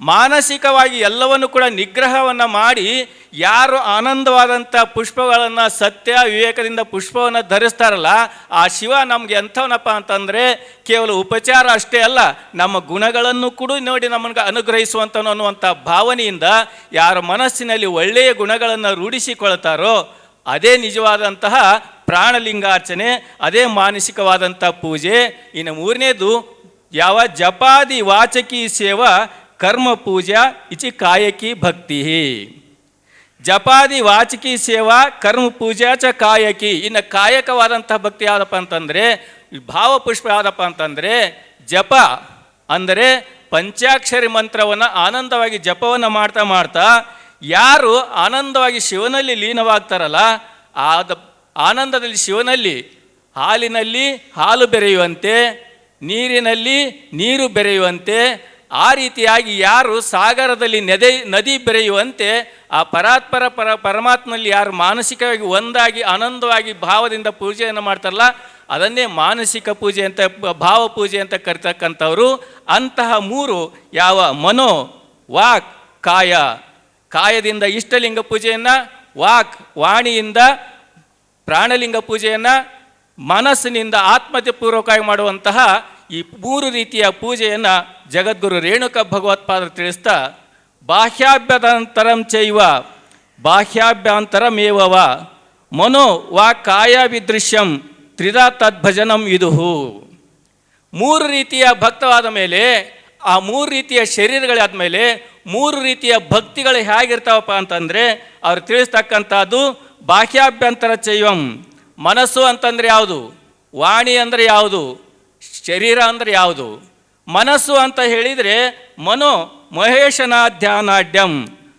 ಮಾನಸಿಕವಾಗಿ ಎಲ್ಲವನ್ನು ಕೂಡ ನಿಗ್ರಹವನ್ನು ಮಾಡಿ ಯಾರು ಆನಂದವಾದಂಥ ಪುಷ್ಪಗಳನ್ನು ಸತ್ಯ ವಿವೇಕದಿಂದ ಪುಷ್ಪವನ್ನು ಧರಿಸ್ತಾರಲ್ಲ, ಆ ಶಿವ ನಮಗೆ ಎಂಥವನಪ್ಪ ಅಂತಂದರೆ ಕೇವಲ ಉಪಚಾರ ಅಷ್ಟೇ ಅಲ್ಲ, ನಮ್ಮ ಗುಣಗಳನ್ನು ಕೂಡ ನೋಡಿ ನಮಗೆ ಅನುಗ್ರಹಿಸುವಂಥವನು ಅನ್ನುವಂಥ ಭಾವನೆಯಿಂದ ಯಾರ ಮನಸ್ಸಿನಲ್ಲಿ ಒಳ್ಳೆಯ ಗುಣಗಳನ್ನು ರೂಢಿಸಿಕೊಳ್ತಾರೋ, ಅದೇ ನಿಜವಾದಂತಹ ಪ್ರಾಣಲಿಂಗಾರ್ಚನೆ, ಅದೇ ಮಾನಸಿಕವಾದಂಥ ಪೂಜೆ. ಇನ್ನು ಮೂರನೇದು, ಯಾವ ಜಪಾದಿ ವಾಚಕಿ ಸೇವಾ ಕರ್ಮ ಪೂಜಾ ಇಚಿ ಕಾಯಕಿ ಭಕ್ತಿ. ಜಪಾದಿ ವಾಚಕಿ ಸೇವಾ ಕರ್ಮ ಪೂಜಾ ಚ ಕಾಯಕಿ. ಇನ್ನು ಕಾಯಕವಾದಂತಹ ಭಕ್ತಿ ಯಾವುದಪ್ಪ ಅಂತಂದರೆ ಭಾವಪುಷ್ಪ ಯಾವುದಪ್ಪ ಅಂತಂದರೆ, ಜಪ ಅಂದರೆ ಪಂಚಾಕ್ಷರಿ ಮಂತ್ರವನ್ನು ಆನಂದವಾಗಿ ಜಪವನ್ನು ಮಾಡ್ತಾ ಮಾಡ್ತಾ ಯಾರು ಆನಂದವಾಗಿ ಶಿವನಲ್ಲಿ ಲೀನವಾಗ್ತಾರಲ್ಲ, ಆದ ಆನಂದದಲ್ಲಿ ಶಿವನಲ್ಲಿ ಹಾಲಿನಲ್ಲಿ ಹಾಲು ಬೆರೆಯುವಂತೆ, ನೀರಿನಲ್ಲಿ ನೀರು ಬೆರೆಯುವಂತೆ ಆ ರೀತಿಯಾಗಿ ಯಾರು ಸಾಗರದಲ್ಲಿ ನದಿ ನದಿ ಬೆರೆಯುವಂತೆ ಆ ಪರಾತ್ಪರ ಪರ, ಪರಮಾತ್ಮನಲ್ಲಿ ಯಾರು ಮಾನಸಿಕವಾಗಿ ಒಂದಾಗಿ ಆನಂದವಾಗಿ ಭಾವದಿಂದ ಪೂಜೆಯನ್ನು ಮಾಡ್ತಾರಲ್ಲ, ಅದನ್ನೇ ಮಾನಸಿಕ ಪೂಜೆ ಅಂತ, ಭಾವ ಪೂಜೆ ಅಂತ ಕರಿತಕ್ಕಂಥವರು. ಅಂತಹ ಮೂರು ಯಾವ ಮನೋ, ವಾಕ್, ಕಾಯ. ಕಾಯದಿಂದ ಇಷ್ಟಲಿಂಗ ಪೂಜೆಯನ್ನು, ವಾಕ್, ವಾಣಿಯಿಂದ ಪ್ರಾಣಲಿಂಗ ಪೂಜೆಯನ್ನು, ಮನಸ್ಸಿನಿಂದ ಆತ್ಮಹತ್ಯಪೂರ್ವಕವಾಗಿ ಮಾಡುವಂತಹ ಈ ಮೂರು ರೀತಿಯ ಪೂಜೆಯನ್ನು ಜಗದ್ಗುರು ರೇಣುಕ ಭಗವತ್ಪಾದರು ತಿಳಿಸ್ತಾ ಬಾಹ್ಯಾಭ್ಯಂತರಂ ಚೈವ ಬಾಹ್ಯಾಭ್ಯಂತರಮೇವವ ಮನೋ ವಾ ಕಾಯ ವಿದೃಶ್ಯಂ ತ್ರಿದಾ ತದ್ಭಜನಂ ಇದುಹು. ಮೂರು ರೀತಿಯ ಭಕ್ತವಾದ ಮೇಲೆ, ಆ ಮೂರು ರೀತಿಯ ಶರೀರಗಳಾದ ಮೇಲೆ, ಮೂರು ರೀತಿಯ ಭಕ್ತಿಗಳು ಹೇಗಿರ್ತಾವಪ್ಪ ಅಂತಂದರೆ, ಅವ್ರು ತಿಳಿಸ್ತಕ್ಕಂಥದ್ದು ಬಾಹ್ಯಾಭ್ಯಂತರ ಚೈವಂ. ಮನಸ್ಸು ಅಂತಂದರೆ ಯಾವುದು? ವಾಣಿ ಅಂದರೆ ಯಾವುದು? ಶರೀರ ಅಂದರೆ ಯಾವುದು? ಮನಸ್ಸು ಅಂತ ಹೇಳಿದರೆ ಮನೋ ಮಹೇಶನ ಧ್ಯಾನಾಢ್ಯಂ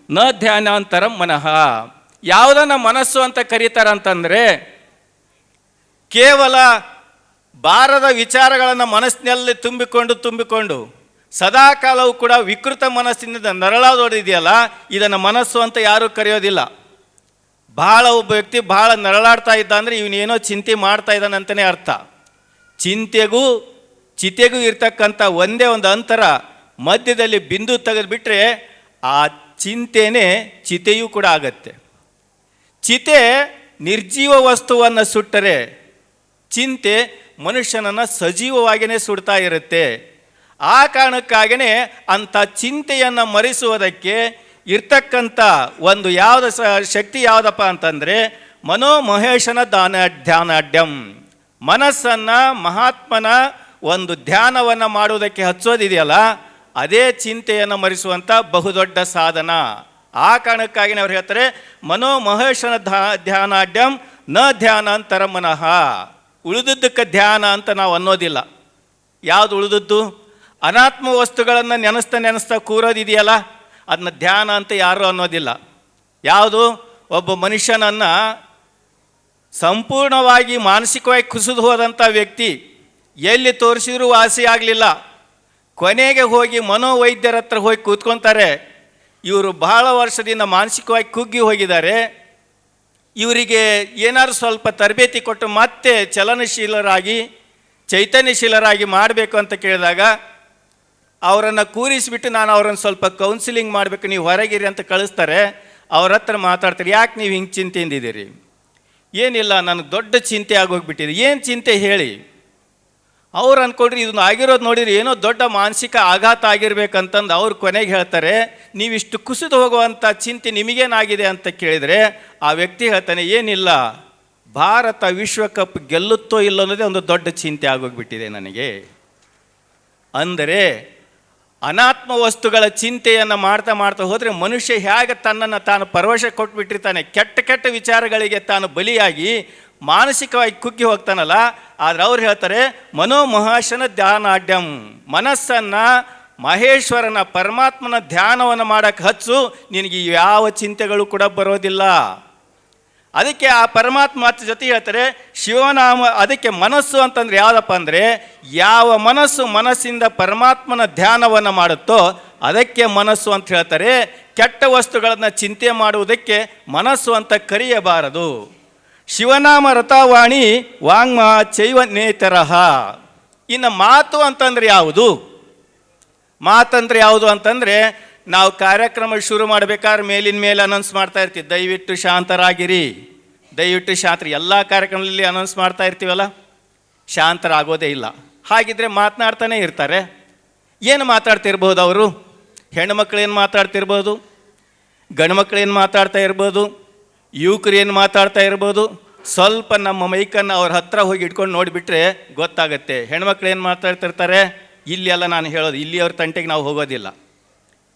ನ ಧ್ಯಾನಾಂತರಂ ಮನಃ. ಯಾವುದನ್ನ ಮನಸ್ಸು ಅಂತ ಕರೀತಾರಂತಂದರೆ ಕೇವಲ ಬಾರದ ವಿಚಾರಗಳನ್ನು ಮನಸ್ಸಿನಲ್ಲಿ ತುಂಬಿಕೊಂಡು ತುಂಬಿಕೊಂಡು, ಸದಾಕಾಲವೂ ಕೂಡ ವಿಕೃತ ಮನಸ್ಸಿನಿಂದ ನರಳಾದೋಡಿದೆಯಲ್ಲ ಇದನ್ನು ಮನಸ್ಸು ಅಂತ ಯಾರೂ ಕರೆಯೋದಿಲ್ಲ. ಬಹಳ ಒಬ್ಬ ವ್ಯಕ್ತಿ ಬಹಳ ನರಳಾಡ್ತಾ ಇದ್ದ ಅಂದರೆ ಇವನೇನೋ ಚಿಂತೆ ಮಾಡ್ತಾ ಇದ್ದಾನೆ ಅಂತಲೇ ಅರ್ಥ. ಚಿಂತೆಗೂ ಚಿತೆಗೂ ಇರ್ತಕ್ಕಂಥ ಒಂದೇ ಒಂದು ಅಂತರ ಮಧ್ಯದಲ್ಲಿ ಬಿಂದು ತೆಗೆದುಬಿಟ್ರೆ ಆ ಚಿಂತೆನೇ ಚಿತೆಯೂ ಕೂಡ ಆಗತ್ತೆ. ಚಿತೆ ನಿರ್ಜೀವ ವಸ್ತುವನ್ನು ಸುಟ್ಟರೆ ಚಿಂತೆ ಮನುಷ್ಯನನ್ನು ಸಜೀವವಾಗಿಯೇ ಸುಡ್ತಾ ಇರುತ್ತೆ. ಆ ಕಾರಣಕ್ಕಾಗಿಯೇ ಅಂಥ ಚಿಂತೆಯನ್ನು ಮರೆಸುವುದಕ್ಕೆ ಇರ್ತಕ್ಕಂಥ ಒಂದು ಯಾವ್ದು ಶಕ್ತಿ ಯಾವುದಪ್ಪ ಅಂತಂದರೆ ಮನೋಮಹೇಶನ ದಾನ ಧ್ಯಾನಾಢ್ಯಂ ಮನಸ್ಸನ್ನು ಮಹಾತ್ಮನ ಒಂದು ಧ್ಯಾನವನ್ನು ಮಾಡುವುದಕ್ಕೆ ಹಚ್ಚೋದಿದೆಯಲ್ಲ, ಅದೇ ಚಿಂತೆಯನ್ನು ಮರೆಸುವಂಥ ಬಹುದೊಡ್ಡ ಸಾಧನ. ಆ ಕಾರಣಕ್ಕಾಗಿ ಅವ್ರು ಹೇಳ್ತಾರೆ ಮನೋಮಹೇಶನ ಧಾ ಧ್ಯಾನಾಢ್ಯಂ ನ ಧ್ಯಾನಾಂತರ ಮನಃ ಉಳಿದದ್ದಕ್ಕೆ ಧ್ಯಾನ ಅಂತ ನಾವು ಅನ್ನೋದಿಲ್ಲ. ಯಾವುದು ಉಳಿದದ್ದು? ಅನಾತ್ಮ ವಸ್ತುಗಳನ್ನು ನೆನೆಸ್ತಾ ನೆನೆಸ್ತಾ ಕೂರೋದಿದೆಯಲ್ಲ ಅದನ್ನ ಧ್ಯಾನ ಅಂತ ಯಾರೂ ಅನ್ನೋದಿಲ್ಲ. ಯಾವುದು? ಒಬ್ಬ ಮನುಷ್ಯನನ್ನು ಸಂಪೂರ್ಣವಾಗಿ ಮಾನಸಿಕವಾಗಿ ಕುಸಿದು ಹೋದಂಥ ವ್ಯಕ್ತಿ ಎಲ್ಲಿ ತೋರಿಸಿದ್ರೂ ವಾಸಿ ಆಗಲಿಲ್ಲ. ಕೊನೆಗೆ ಹೋಗಿ ಮನೋವೈದ್ಯರ ಹತ್ರ ಹೋಗಿ ಕೂತ್ಕೊತಾರೆ. ಇವರು ಬಹಳ ವರ್ಷದಿಂದ ಮಾನಸಿಕವಾಗಿ ಕುಗ್ಗಿ ಹೋಗಿದ್ದಾರೆ. ಇವರಿಗೆ ಏನಾದ್ರು ಸ್ವಲ್ಪ ತರಬೇತಿ ಕೊಟ್ಟು ಮತ್ತೆ ಚಲನಶೀಲರಾಗಿ, ಚೈತನ್ಯಶೀಲರಾಗಿ ಮಾಡಬೇಕು ಅಂತ ಕೇಳಿದಾಗ, ಅವರನ್ನು ಕೂರಿಸಿಬಿಟ್ಟು ನಾನು ಅವರನ್ನು ಸ್ವಲ್ಪ ಕೌನ್ಸಿಲಿಂಗ್ ಮಾಡಬೇಕು, ನೀವು ಹೊರಗಿರಿ ಅಂತ ಕಳಿಸ್ತಾರೆ. ಅವ್ರ ಹತ್ರ ಮಾತಾಡ್ತಾರೆ. ಯಾಕೆ ನೀವು ಹಿಂಗೆ ಚಿಂತೆಯಿಂದಿದ್ದೀರಿ ಏನಿಲ್ಲ, ನನಗೆ ದೊಡ್ಡ ಚಿಂತೆ ಆಗೋಗ್ಬಿಟ್ಟಿದೆ. ಏನು ಚಿಂತೆ ಹೇಳಿ? ಅವ್ರು ಅಂದ್ಕೊಂಡ್ರಿ ಇದನ್ನ ಆಗಿರೋದು ನೋಡಿರಿ ಏನೋ ದೊಡ್ಡ ಮಾನಸಿಕ ಆಘಾತ ಆಗಿರ್ಬೇಕಂತಂದು ಅವ್ರು ಕೊನೆಗೆ ಹೇಳ್ತಾರೆ ನೀವಿಷ್ಟು ಕುಸಿದು ಹೋಗುವಂಥ ಚಿಂತೆ ನಿಮಗೇನಾಗಿದೆ ಅಂತ ಕೇಳಿದರೆ, ಆ ವ್ಯಕ್ತಿ ಹೇಳ್ತಾನೆ, ಏನಿಲ್ಲ, ಭಾರತ ವಿಶ್ವಕಪ್ ಗೆಲ್ಲುತ್ತೋ ಇಲ್ಲ ಅನ್ನೋದೇ ಒಂದು ದೊಡ್ಡ ಚಿಂತೆ ಆಗೋಗ್ಬಿಟ್ಟಿದೆ ನನಗೆ. ಅಂದರೆ, ಅನಾತ್ಮ ವಸ್ತುಗಳ ಚಿಂತೆಯನ್ನು ಮಾಡ್ತಾ ಮಾಡ್ತಾ ಹೋದರೆ ಮನುಷ್ಯ ಹೇಗೆ ತನ್ನನ್ನು ತಾನು ಪರವಶ ಕೊಟ್ಬಿಟ್ಟಿರ್ತಾನೆ, ಕೆಟ್ಟ ಕೆಟ್ಟ ವಿಚಾರಗಳಿಗೆ ತಾನು ಬಲಿಯಾಗಿ ಮಾನಸಿಕವಾಗಿ ಕುಗ್ಗಿ ಹೋಗ್ತಾನಲ್ಲ, ಆದರೆ ಅವ್ರು ಹೇಳ್ತಾರೆ ಮನೋಮಹಾಶನ ಧ್ಯಾನಾಢ್ಯಂ ಮನಸ್ಸನ್ನು ಮಹೇಶ್ವರನ ಪರಮಾತ್ಮನ ಧ್ಯಾನವನ್ನು ಮಾಡೋಕ್ಕೆ ಹಚ್ಚು, ನಿನಗೆ ಯಾವ ಚಿಂತೆಗಳು ಕೂಡ ಬರೋದಿಲ್ಲ. ಅದಕ್ಕೆ ಆ ಪರಮಾತ್ಮ ಅತ್ತ ಜೊತೆ ಹೇಳ್ತಾರೆ, ಶಿವನಾಮ, ಅದಕ್ಕೆ ಮನಸ್ಸು ಅಂತಂದ್ರೆ ಯಾವುದಪ್ಪ ಅಂದರೆ, ಯಾವ ಮನಸ್ಸು ಮನಸ್ಸಿಂದ ಪರಮಾತ್ಮನ ಧ್ಯಾನವನ್ನು ಮಾಡುತ್ತೋ, ಅದಕ್ಕೆ ಮನಸ್ಸು ಅಂತ ಹೇಳ್ತಾರೆ, ಕೆಟ್ಟ ವಸ್ತುಗಳನ್ನು ಚಿಂತೆ ಮಾಡುವುದಕ್ಕೆ ಮನಸ್ಸು ಅಂತ ಕರೆಯಬಾರದು. ಶಿವನಾಮ ರಥವಾಣಿ ವಾಂಗ್ಮ ಚೈವ ನೇತರಹ ಇನ್ನು ಮಾತು ಅಂತಂದ್ರೆ ಯಾವುದು? ಮಾತಂದ್ರೆ ಯಾವುದು ಅಂತಂದರೆ, ನಾವು ಕಾರ್ಯಕ್ರಮ ಶುರು ಮಾಡಬೇಕಾದ್ರೆ ಮೇಲಿನ ಮೇಲೆ ಅನೌನ್ಸ್ ಮಾಡ್ತಾ ಇರ್ತೀವಿ. ದಯವಿಟ್ಟು ಶಾಂತರಾಗಿರಿ. ದಯವಿಟ್ಟು ಶಾಂತರ. ಎಲ್ಲ ಕಾರ್ಯಕ್ರಮದಲ್ಲಿ ಅನೌನ್ಸ್ ಮಾಡ್ತಾ ಇರ್ತೀವಲ್ಲ? ಶಾಂತರಾಗೋದೇ ಇಲ್ಲ. ಹಾಗಿದ್ರೆ ಮಾತನಾಡ್ತಾನೆ ಇರ್ತಾರೆ. ಏನು ಮಾತಾಡ್ತಿರ್ಬೋದು ಅವರು? ಹೆಣ್ಮಕ್ಳೇನು ಮಾತಾಡ್ತಿರ್ಬೋದು? ಗಂಡು ಮಕ್ಕಳೇನು ಮಾತಾಡ್ತಾ ಇರ್ಬೋದು? ಯುವಕರು ಏನು ಮಾತಾಡ್ತಾ ಇರ್ಬೋದು? ಸ್ವಲ್ಪ ನಮ್ಮ ಮೈಕನ್ನು ಅವ್ರ ಹತ್ರ ಹೋಗಿ ಇಟ್ಕೊಂಡು ನೋಡಿಬಿಟ್ರೆ ಗೊತ್ತಾಗುತ್ತೆ. ಹೆಣ್ಮಕ್ಳು ಏನು ಮಾತಾಡ್ತಿರ್ತಾರೆ? ಇಲ್ಲಿ ಎಲ್ಲ ನಾನು ಹೇಳೋದು, ಇಲ್ಲಿ ಅವ್ರ ತಂಟೆಗೆ ನಾವು ಹೋಗೋದಿಲ್ಲ.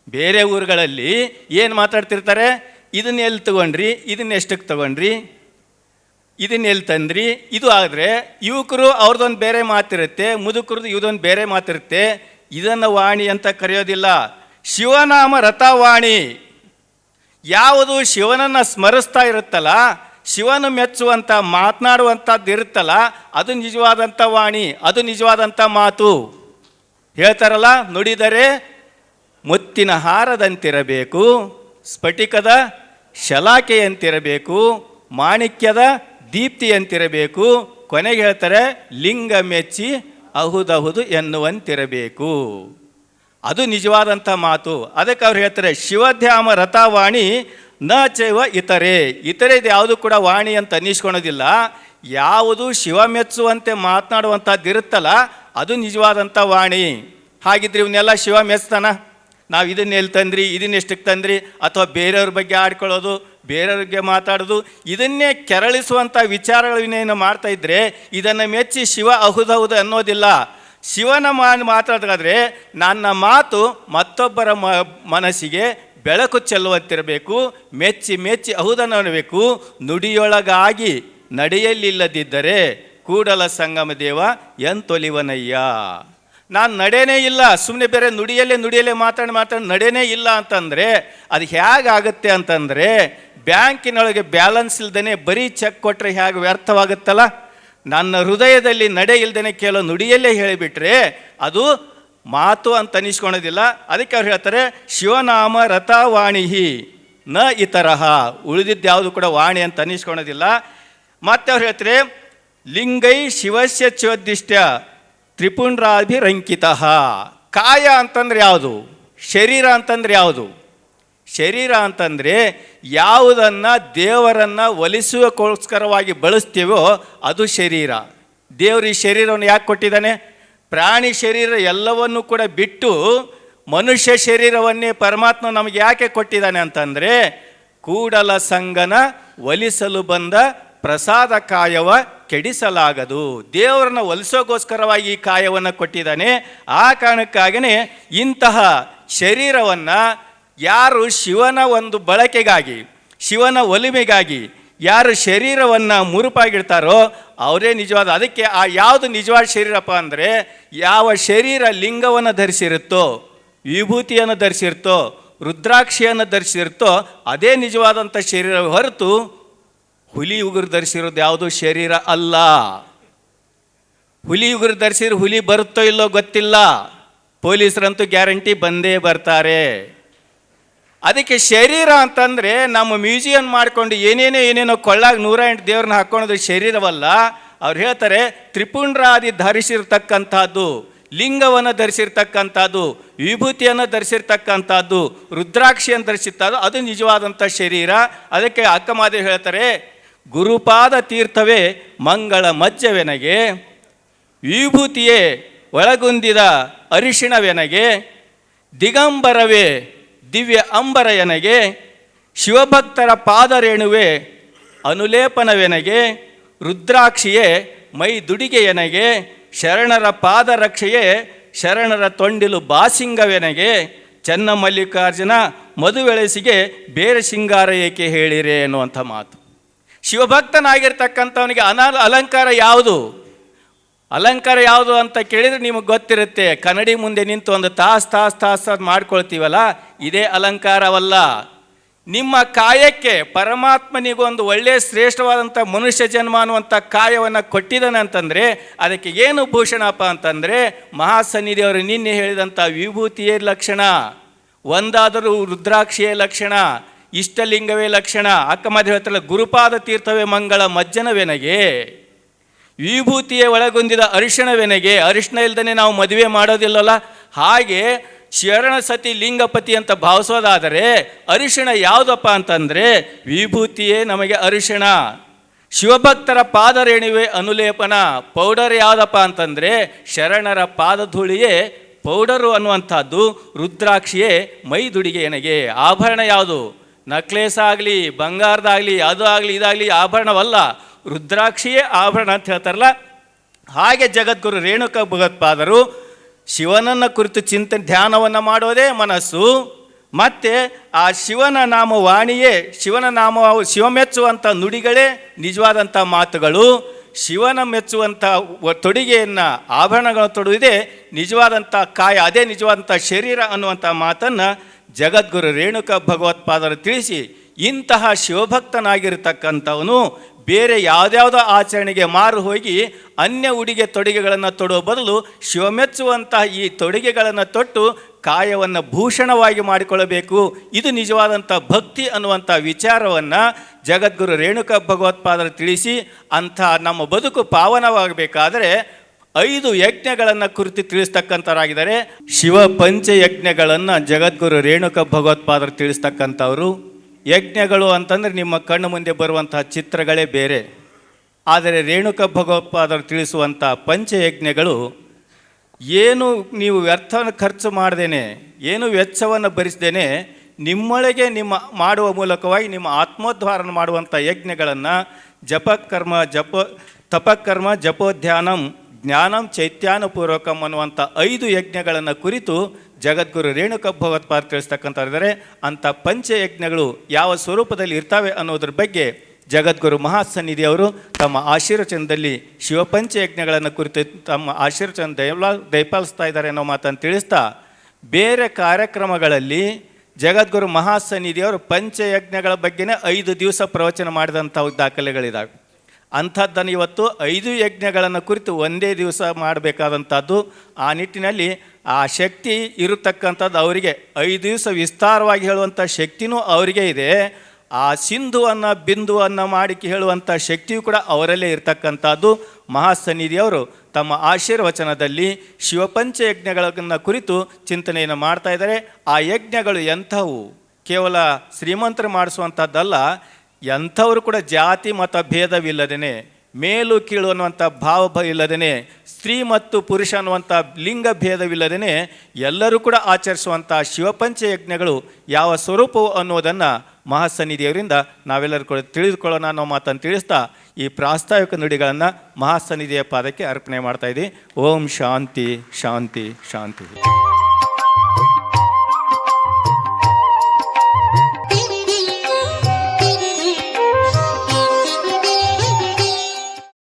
ಬೇರೆ ಊರುಗಳಲ್ಲಿ ಏನು ಮಾತಾಡ್ತಿರ್ತಾರೆ? ಇದನ್ನ ಎಲ್ಲಿ ತಗೊಂಡ್ರಿ? ಇದನ್ನ ಎಷ್ಟಕ್ಕೆ ತಗೊಂಡ್ರಿ? ಇದನ್ನ ಎಲ್ಲಿ ತಂದ್ರಿ? ಇದು ಆದರೆ ಯುವಕರು ಅವ್ರದ್ದೊಂದು ಬೇರೆ ಮಾತಿರುತ್ತೆ ಮುದುಕರದ್ದು ಇದೊಂದು ಬೇರೆ ಮಾತಿರುತ್ತೆ. ಇದನ್ನು ವಾಣಿ ಅಂತ ಕರೆಯೋದಿಲ್ಲ. ಶಿವನಾಮ ರಥವಾಣಿ. ಯಾವುದು ಶಿವನನ್ನು ಸ್ಮರಿಸ್ತಾ ಇರುತ್ತಲ್ಲ, ಶಿವನು ಮೆಚ್ಚುವಂಥ ಮಾತನಾಡುವಂಥದ್ದು ಇರುತ್ತಲ್ಲ, ಅದು ನಿಜವಾದಂಥ ವಾಣಿ, ಅದು ನಿಜವಾದಂಥ ಮಾತು. ಹೇಳ್ತಾರಲ್ಲ, ನುಡಿದರೆ ಮುತ್ತಿನ ಹಾರದಂತಿರಬೇಕು, ಸ್ಫಟಿಕದ ಶಲಾಕೆಯಂತಿರಬೇಕು, ಮಾಣಿಕ್ಯದ ದೀಪ್ತಿಯಂತಿರಬೇಕು, ಕೊನೆಗೆ ಹೇಳ್ತಾರೆ, ಲಿಂಗ ಮೆಚ್ಚಿ ಅಹುದಹುದು ಎನ್ನುವಂತಿರಬೇಕು. ಅದು ನಿಜವಾದಂಥ ಮಾತು. ಅದಕ್ಕೆ ಅವ್ರು ಹೇಳ್ತಾರೆ ಶಿವಧ್ಯಾಮ ರಥವಾಣಿ ನ ಚೈವ ಇತರೆ. ಇತರೆ ಇದು ಯಾವುದು ಕೂಡ ವಾಣಿ ಅಂತ ಅನ್ನಿಸ್ಕೊಳೋದಿಲ್ಲ. ಯಾವುದು ಶಿವ ಮೆಚ್ಚುವಂತೆ ಮಾತನಾಡುವಂಥದ್ದು ಇರುತ್ತಲ್ಲ, ಅದು ನಿಜವಾದಂಥ ವಾಣಿ. ಹಾಗಿದ್ರೆ ಇವನ್ನೆಲ್ಲ ಶಿವ ಮೆಚ್ತಾನ? ನಾವು ಇದನ್ನ ಎಲ್ಲಿ ತಂದ್ರಿ, ಇದನ್ನ ಎಷ್ಟಕ್ಕೆ ತಂದ್ರಿ? ಅಥವಾ ಬೇರೆಯವ್ರ ಬಗ್ಗೆ ಆಡ್ಕೊಳ್ಳೋದು ಬೇರೆಯವ್ರಿಗೆ ಮಾತಾಡೋದು, ಇದನ್ನೇ ಕೆರಳಿಸುವಂಥ ವಿಚಾರಗಳನ್ನೇನು ಮಾಡ್ತಾ ಇದ್ದರೆ ಇದನ್ನು ಮೆಚ್ಚಿ ಶಿವ ಅಹುದಹುದು ಅನ್ನೋದಿಲ್ಲ. ಶಿವನ ಮಾ ಮಾತಾಡೋದಾದರೆ ನನ್ನ ಮಾತು ಮತ್ತೊಬ್ಬರ ಮ ಮನಸ್ಸಿಗೆ ಬೆಳಕು ಚೆಲ್ಲುವಂತಿರಬೇಕು, ಮೆಚ್ಚಿ ಮೆಚ್ಚಿ ಅಹುದನಬೇಕು ನುಡಿಯೊಳಗಾಗಿ ನಡೆಯಲಿಲ್ಲದಿದ್ದರೆ ಕೂಡಲ ಸಂಗಮ ದೇವ ಎಂತೊಲಿವನಯ್ಯ. ನಾನು ನಡೆಯೇ ಇಲ್ಲ ಸುಮ್ಮನೆ ಬೇರೆ ನುಡಿಯಲ್ಲೇ ನುಡಿಯಲ್ಲೇ ಮಾತಾಡಿ ಮಾತಾಡಿ ನಡೆಯೇ ಇಲ್ಲ ಅಂತಂದರೆ, ಅದು ಹೇಗಾಗುತ್ತೆ ಅಂತಂದರೆ, ಬ್ಯಾಂಕಿನೊಳಗೆ ಬ್ಯಾಲೆನ್ಸ್ ಇಲ್ದೇ ಬರೀ ಚೆಕ್ ಕೊಟ್ಟರೆ ಹೇಗೆ ವ್ಯರ್ಥವಾಗುತ್ತಲ್ಲ? ನನ್ನ ಹೃದಯದಲ್ಲಿ ನಡೆ ಇಲ್ದೇ ಕೇಳೋ ನುಡಿಯಲ್ಲೇ ಹೇಳಿಬಿಟ್ರೆ ಅದು ಮಾತು ಅಂತ ಅನಿಸ್ಕೊಳೋದಿಲ್ಲ. ಅದಕ್ಕೆ ಅವ್ರು ಹೇಳ್ತಾರೆ, ಶಿವನಾಮ ರಥವಾಣಿಹಿ ನ ಇತರಹ. ಉಳಿದಿದ್ದು ಯಾವುದು ಕೂಡ ವಾಣಿ ಅಂತ ಅನಿಸ್ಕೊಳೋದಿಲ್ಲ. ಮತ್ತೆ ಅವ್ರು ಹೇಳ್ತಾರೆ, ಲಿಂಗೈ ಶಿವಸ್ಯ ಚೋದಿಷ್ಟ ತ್ರಿಪುಂಡ್ರಾಭಿರಂಕಿತ ಕಾಯ ಅಂತಂದ್ರೆ ಯಾವುದು? ಶರೀರ ಅಂತಂದ್ರೆ ಯಾವುದು? ಶರೀರ ಅಂತಂದರೆ ಯಾವುದನ್ನು ದೇವರನ್ನು ಒಲಿಸುವಕ್ಕೋಸ್ಕರವಾಗಿ ಬಳಸ್ತೀವೋ ಅದು ಶರೀರ. ದೇವರು ಈ ಶರೀರವನ್ನು ಯಾಕೆ ಕೊಟ್ಟಿದ್ದಾನೆ? ಪ್ರಾಣಿ ಶರೀರ ಎಲ್ಲವನ್ನೂ ಕೂಡ ಬಿಟ್ಟು ಮನುಷ್ಯ ಶರೀರವನ್ನೇ ಪರಮಾತ್ಮ ನಮಗೆ ಯಾಕೆ ಕೊಟ್ಟಿದ್ದಾನೆ ಅಂತಂದರೆ ಕೂಡಲ ಸಂಗನ ಒಲಿಸಲು ಬಂದ ಪ್ರಸಾದ ಕಾಯವ ಕೆಡಿಸಲಾಗದು. ದೇವರನ್ನ ಒಲಿಸೋಗೋಸ್ಕರವಾಗಿ ಈ ಕಾಯವನ್ನು ಕೊಟ್ಟಿದ್ದಾನೆ. ಆ ಕಾರಣಕ್ಕಾಗಿಯೇ ಇಂತಹ ಶರೀರವನ್ನು ಯಾರು ಶಿವನ ಒಂದು ಬಳಕೆಗಾಗಿ, ಶಿವನ ಒಲಿಮೆಗಾಗಿ ಯಾರು ಶರೀರವನ್ನು ಮುರುಪಾಗಿಡ್ತಾರೋ ಅವರೇ ನಿಜವಾದ, ಅದಕ್ಕೆ ಆ ಯಾವುದು ನಿಜವಾದ ಶರೀರಪ್ಪ ಅಂದರೆ ಯಾವ ಶರೀರ ಲಿಂಗವನ್ನು ಧರಿಸಿರುತ್ತೋ, ವಿಭೂತಿಯನ್ನು ಧರಿಸಿರುತ್ತೋ, ರುದ್ರಾಕ್ಷಿಯನ್ನು ಧರಿಸಿರುತ್ತೋ, ಅದೇ ನಿಜವಾದಂಥ ಶರೀರ ಹೊರತು ಹುಲಿ ಉಗುರು ಧರಿಸಿರೋದು ಯಾವುದು ಶರೀರ ಅಲ್ಲ. ಹುಲಿ ಉಗುರು ಧರಿಸಿರೋ ಹುಲಿ ಬರುತ್ತೋ ಇಲ್ಲೋ ಗೊತ್ತಿಲ್ಲ. ಪೊಲೀಸರಂತೂ ಗ್ಯಾರಂಟಿ ಬಂದೇ ಬರ್ತಾರೆ. ಅದಕ್ಕೆ ಶರೀರ ಅಂತಂದರೆ ನಮ್ಮ ಮ್ಯೂಸಿಯಂ ಮಾಡ್ಕೊಂಡು ಏನೇನೋ ಏನೇನೋ ಕೊಳ್ಳಾಗ ನೂರ ಎಂಟು ದೇವ್ರನ್ನ ಹಾಕ್ಕೊಳೋದು ಶರೀರವಲ್ಲ, ಅವ್ರು ಹೇಳ್ತಾರೆ, ತ್ರಿಪುಂಡ್ರಾದಿ ಧರಿಸಿರ್ತಕ್ಕಂಥದ್ದು, ಲಿಂಗವನ್ನು ಧರಿಸಿರ್ತಕ್ಕಂಥದ್ದು, ವಿಭೂತಿಯನ್ನು ಧರಿಸಿರ್ತಕ್ಕಂಥದ್ದು, ರುದ್ರಾಕ್ಷಿಯನ್ನು ಧರಿಸಿರ್ತದ್ದು ಅದು ನಿಜವಾದಂಥ ಶರೀರ. ಅದಕ್ಕೆ ಅಕ್ಕಮಾದೇವಿ ಹೇಳ್ತಾರೆ, ಗುರುಪಾದ ತೀರ್ಥವೇ ಮಂಗಳ ಮಜ್ಜವೆನಗೆ, ವಿಭೂತಿಯೇ ಒಳಗುಂದಿದ ಅರಿಶಿಣವೆನಗೆ, ದಿಗಂಬರವೇ ದಿವ್ಯ ಅಂಬರಯನಗೆ, ಶಿವಭಕ್ತರ ಪಾದರೇಣುವೆ ಅನುಲೇಪನವೆನಗೆ, ರುದ್ರಾಕ್ಷಿಯೇ ಮೈ ದುಡಿಗೆಯನಗೆ, ಶರಣರ ಪಾದರಕ್ಷೆಯೇ ಶರಣರ ತೊಂಡಿಲು ಬಾಸಿಂಗವೆನಗೆ, ಚನ್ನಮಲ್ಲಿಕಾರ್ಜುನ ಮದುವೆಳೆಸಿಗೆ ಬೇರೆ ಶೃಂಗಾರ ಏಕೆ ಹೇಳಿರೆ ಅನ್ನುವಂಥ ಮಾತು. ಶಿವಭಕ್ತನಾಗಿರ್ತಕ್ಕಂಥವನಿಗೆ ಅನ ಅಲಂಕಾರ ಯಾವುದು? ಅಲಂಕಾರ ಯಾವುದು ಅಂತ ಕೇಳಿದರೆ ನಿಮಗೆ ಗೊತ್ತಿರುತ್ತೆ. ಕನ್ನಡಿ ಮುಂದೆ ನಿಂತು ಒಂದು ತಾಸು ತಾಸು ತಾಸು ಅದು ಮಾಡ್ಕೊಳ್ತೀವಲ್ಲ? ಇದೇ ಅಲಂಕಾರವಲ್ಲ. ನಿಮ್ಮ ಕಾಯಕ್ಕೆ ಪರಮಾತ್ಮನಿಗೊಂದು ಒಳ್ಳೆಯ ಶ್ರೇಷ್ಠವಾದಂಥ ಮನುಷ್ಯ ಜನ್ಮ ಅನ್ನುವಂಥ ಕಾಯವನ್ನು ಕೊಟ್ಟಿದ್ದಾನೆ ಅಂತಂದರೆ, ಅದಕ್ಕೆ ಏನು ಭೂಷಣಪ್ಪ ಅಂತಂದರೆ, ಮಹಾಸನ್ನಿಧಿಯವರು ನಿನ್ನೆ ಹೇಳಿದಂಥ ವಿಭೂತಿಯೇ ಲಕ್ಷಣ. ಒಂದಾದರೂ ರುದ್ರಾಕ್ಷಿಯೇ ಲಕ್ಷಣ, ಇಷ್ಟಲಿಂಗವೇ ಲಕ್ಷಣ ಹೇಳ್ತಾರಲ್ಲ ಗುರುಪಾದ ತೀರ್ಥವೇ ಮಂಗಳ ಮಜ್ಜನವೆನಗೆ. ವಿಭೂತಿಯೇ ಒಳಗೊಂದಿದ ಅರಿಶಿಣವೆನೆಗೆ, ಅರಿಶಿಣ ಇಲ್ದೇ ನಾವು ಮದುವೆ ಮಾಡೋದಿಲ್ಲಲ್ಲ? ಹಾಗೆ ಶರಣ ಸತಿ ಲಿಂಗಪತಿ ಅಂತ ಭಾವಿಸೋದಾದರೆ ಅರಿಶಿಣ ಯಾವುದಪ್ಪ ಅಂತಂದರೆ ವಿಭೂತಿಯೇ ನಮಗೆ ಅರಿಶಿಣ. ಶಿವಭಕ್ತರ ಪಾದರೇಣಿವೆ ಅನುಲೇಪನ, ಪೌಡರ್ ಯಾವುದಪ್ಪ ಅಂತಂದರೆ ಶರಣರ ಪಾದಧೂಳಿಯೇ ಪೌಡರು ಅನ್ನುವಂಥದ್ದು, ರುದ್ರಾಕ್ಷಿಯೇ ಮೈದುಡಿಗೆ ನನಗೆ ಆಭರಣ ಯಾವುದು? ನಕ್ಲೇಸ್ ಆಗಲಿ ಬಂಗಾರದಾಗಲಿ, ಅದು ಆಗಲಿ, ಇದಾಗಲಿ ಆಭರಣವಲ್ಲ. ರುದ್ರಾಕ್ಷಿಯೇ ಆಭರಣ ಅಂತ ಹೇಳ್ತಾರಲ್ಲ, ಹಾಗೆ ಜಗದ್ಗುರು ರೇಣುಕ ಭಗವತ್ಪಾದರು ಶಿವನನ್ನು ಕುರಿತು ಚಿಂತನೆ, ಧ್ಯಾನವನ್ನು ಮಾಡೋದೇ ಮನಸ್ಸು. ಮತ್ತು ಆ ಶಿವನ ನಾಮ ವಾಣಿಯೇ ಶಿವನ ನಾಮ ಶಿವ ಮೆಚ್ಚುವಂಥ ನುಡಿಗಳೇ ನಿಜವಾದಂಥ ಮಾತುಗಳು. ಶಿವನ ಮೆಚ್ಚುವಂಥ ತೊಡುಗೆಯನ್ನು, ಆಭರಣಗಳ ಆಭರಣಗಳನ್ನು ತೊಡುವುದೇ ನಿಜವಾದಂಥ ಕಾಯ, ಅದೇ ನಿಜವಾದಂಥ ಶರೀರ ಅನ್ನುವಂಥ ಮಾತನ್ನು ಜಗದ್ಗುರು ರೇಣುಕ ಭಗವತ್ಪಾದರು ತಿಳಿಸಿ ಇಂತಹ ಶಿವಭಕ್ತನಾಗಿರ್ತಕ್ಕಂಥವನು ಬೇರೆ ಯಾವುದ್ಯಾವುದೋ ಆಚರಣೆಗೆ ಮಾರು ಹೋಗಿ ಅನ್ಯ ಉಡುಗೆ ತೊಡುಗೆಗಳನ್ನು ತೊಡುವ ಬದಲು ಶಿವಮೆಚ್ಚುವಂತಹ ಈ ತೊಡುಗೆಗಳನ್ನು ತೊಟ್ಟು ಕಾಯವನ್ನು ಭೂಷಣವಾಗಿ ಮಾಡಿಕೊಳ್ಳಬೇಕು. ಇದು ನಿಜವಾದಂಥ ಭಕ್ತಿ ಅನ್ನುವಂಥ ವಿಚಾರವನ್ನು ಜಗದ್ಗುರು ರೇಣುಕ ಭಗವತ್ಪಾದರು ತಿಳಿಸಿ ಅಂಥ ನಮ್ಮ ಬದುಕು ಪಾವನವಾಗಬೇಕಾದರೆ ಐದು ಯಜ್ಞಗಳನ್ನು ಕುರಿತು ತಿಳಿಸ್ತಕ್ಕಂಥವರಾಗಿದ್ದಾರೆ. ಶಿವ ಪಂಚ ಯಜ್ಞಗಳನ್ನು ಜಗದ್ಗುರು ರೇಣುಕ ಭಗವತ್ಪಾದರು ತಿಳಿಸ್ತಕ್ಕಂಥವ್ರು. ಯಜ್ಞಗಳು ಅಂತಂದರೆ ನಿಮ್ಮ ಕಣ್ಣು ಮುಂದೆ ಬರುವಂತಹ ಚಿತ್ರಗಳೇ ಬೇರೆ. ಆದರೆ ರೇಣುಕ ಭಗವತ್ಪಾದರು ತಿಳಿಸುವಂಥ ಪಂಚಯಜ್ಞಗಳು, ಏನು ನೀವು ವ್ಯರ್ಥವನ್ನು ಖರ್ಚು ಮಾಡ್ದೇನೆ, ಏನು ವೆಚ್ಚವನ್ನು ಭರಿಸ್ದೇನೆ, ನಿಮ್ಮೊಳಗೆ ನಿಮ್ಮ ಮಾಡುವ ಮೂಲಕವಾಗಿ ನಿಮ್ಮ ಆತ್ಮೋದ್ಧಾರನ ಮಾಡುವಂಥ ಯಜ್ಞಗಳನ್ನು ಜಪಕರ್ಮ ಜಪ ತಪಕರ್ಮ ಜಪೋಧ್ಯಾನಂ ಜ್ಞಾನಂ, ಚೈತ್ಯಾನುಪೂರ್ವಕಂ ಅನ್ನುವಂಥ ಐದು ಯಜ್ಞಗಳನ್ನು ಕುರಿತು ಜಗದ್ಗುರು ರೇಣುಕ ಭಗವತ್ಪಾದ ಇದ್ದಾರೆ ಅಂಥ ಪಂಚಯಜ್ಞಗಳು ಯಾವ ಸ್ವರೂಪದಲ್ಲಿ ಇರ್ತವೆ ಅನ್ನೋದ್ರ ಬಗ್ಗೆ ಜಗದ್ಗುರು ಮಹಾಸನ್ನಿಧಿಯವರು ತಮ್ಮ ಆಶೀರ್ವಚನದಲ್ಲಿ ಶಿವಪಂಚಯಜ್ಞಗಳನ್ನು ಕುರಿತು ತಮ್ಮ ಆಶೀರ್ವಚನ ದಯಲ ದಯಪಾಲಿಸ್ತಾ ಇದ್ದಾರೆ ಅನ್ನೋ ಮಾತನ್ನು ತಿಳಿಸ್ತಾ, ಬೇರೆ ಕಾರ್ಯಕ್ರಮಗಳಲ್ಲಿ ಜಗದ್ಗುರು ಮಹಾಸನ್ನಿಧಿಯವರು ಪಂಚಯಜ್ಞಗಳ ಬಗ್ಗೆನೇ ಐದು ದಿವಸ ಪ್ರವಚನ ಮಾಡಿದಂಥ ದಾಖಲೆಗಳಿದ್ದಾವೆ ಅಂಥದ್ದನ್ನು ಇವತ್ತು ಐದು ಯಜ್ಞಗಳನ್ನು ಕುರಿತು ಒಂದೇ ದಿವಸ ಮಾಡಬೇಕಾದಂಥದ್ದು ಆ ನಿಟ್ಟಿನಲ್ಲಿ ಆ ಶಕ್ತಿ ಇರತಕ್ಕಂಥದ್ದು ಅವರಿಗೆ. ಐದು ದಿವಸ ವಿಸ್ತಾರವಾಗಿ ಹೇಳುವಂಥ ಶಕ್ತಿನೂ ಅವರಿಗೆ ಇದೆ. ಆ ಸಿಂಧುವನ್ನು, ಬಿಂದುವನ್ನು ಮಾಡಿ ಹೇಳುವಂಥ ಶಕ್ತಿಯೂ ಕೂಡ ಅವರಲ್ಲೇ ಇರತಕ್ಕಂಥದ್ದು. ಮಹಾಸನ್ನಿಧಿಯವರು ತಮ್ಮ ಆಶೀರ್ವಚನದಲ್ಲಿ ಶಿವಪಂಚ ಯಜ್ಞಗಳನ್ನು ಕುರಿತು ಚಿಂತನೆಯನ್ನು ಮಾಡ್ತಾ ಇದ್ದಾರೆ. ಆ ಯಜ್ಞಗಳು ಎಂಥವು? ಕೇವಲ ಶ್ರೀಮಂತರು ಮಾಡಿಸುವಂಥದ್ದಲ್ಲ, ಎಂಥವರು ಕೂಡ ಜಾತಿ ಮತ ಭೇದವಿಲ್ಲದೇನೆ ಮೇಲು ಕೀಳು ಅನ್ನುವಂಥ ಭಾವ ಇಲ್ಲದೇ ಸ್ತ್ರೀ ಮತ್ತು ಪುರುಷ ಅನ್ನುವಂಥ ಲಿಂಗ ಭೇದವಿಲ್ಲದೇ ಎಲ್ಲರೂ ಕೂಡ ಆಚರಿಸುವಂಥ ಶಿವಪಂಚ ಯಜ್ಞಗಳು ಯಾವ ಸ್ವರೂಪವು ಅನ್ನೋದನ್ನು ಮಹಾಸನ್ನಿಧಿಯವರಿಂದ ನಾವೆಲ್ಲರೂ ಕೂಡ ತಿಳಿದುಕೊಳ್ಳೋಣ ಅನ್ನೋ ಮಾತನ್ನು ತಿಳಿಸ್ತಾ ಈ ಪ್ರಾಸ್ತಾವಿಕ ನುಡಿಗಳನ್ನು ಮಹಾಸನ್ನಿಧಿಯ ಪಾದಕ್ಕೆ ಅರ್ಪಣೆ ಮಾಡ್ತಾ ಇದ್ದೀವಿ. ಓಂ ಶಾಂತಿ ಶಾಂತಿ ಶಾಂತಿ.